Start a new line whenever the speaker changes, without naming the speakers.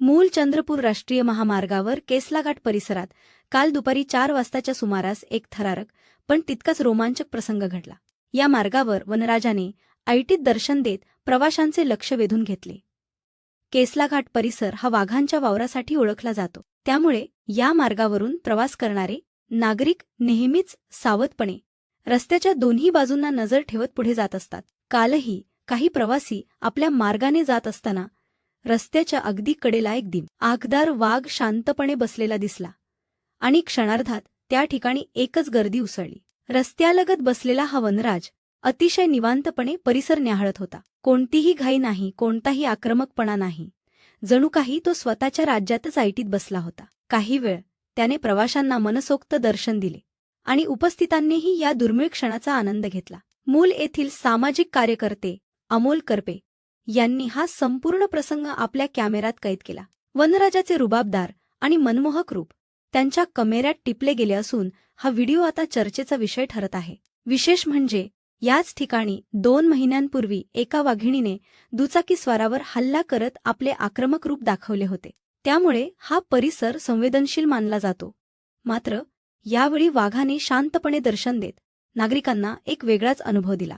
मूल चंद्रपूर राष्ट्रीय महामार्गावर केसलाघाट परिसरात काल दुपारी चार वाजताच्या सुमारास एक थरारक पण तितकाच रोमांचक प्रसंग घडला. या मार्गावर वनराजाने ऐटीत दर्शन देत प्रवाशांचे लक्ष वेधून घेतले. केसलाघाट परिसर हा वाघांच्या वावरासाठी ओळखला जातो. त्यामुळे या मार्गावरून प्रवास करणारे नागरिक नेहमीच सावधपणे रस्त्याच्या दोन्ही बाजूंना नजर ठेवत पुढे जात असतात. कालही काही प्रवासी आपल्या मार्गाने जात असताना रस्त्याच्या अगदी कडेला एक दिम आगदार वाघ शांतपणे बसलेला दिसला. आणि क्षणार्धात त्या ठिकाणी एकच गर्दी उसळली. रस्त्यालगत बसलेला हा वनराज अतिशय निवांतपणे परिसर न्याहाळत होता. कोणतीही घाई नाही कोणताही आक्रमकपणा नाही. जणू काही तो स्वतःच्या राज्यातच आयटीत बसला होता. काही वेळ त्याने प्रवाशांना मनसोक्त दर्शन दिले आणि उपस्थितांनीही या दुर्मिळ क्षणाचा आनंद घेतला. मूल येथील सामाजिक कार्यकर्ते अमोल करपे यांनी हा संपूर्ण प्रसंग आपल्या कॅमेऱ्यात कैद केला. वनराजाचे रुबाबदार आणि मनमोहक रूप त्यांच्या कमेऱ्यात टिपले गेले असून हा व्हिडिओ आता चर्चेचा विषय ठरत आहे. विशेष म्हणजे याच ठिकाणी दोन महिन्यांपूर्वी एका वाघिणीने दुचाकी स्वारावर हल्ला करत आपले आक्रमक रूप दाखवले होते. त्यामुळे हा परिसर संवेदनशील मानला जातो. मात्र यावेळी वाघाने शांतपणे दर्शन देत नागरिकांना एक वेगळाच अनुभव दिला.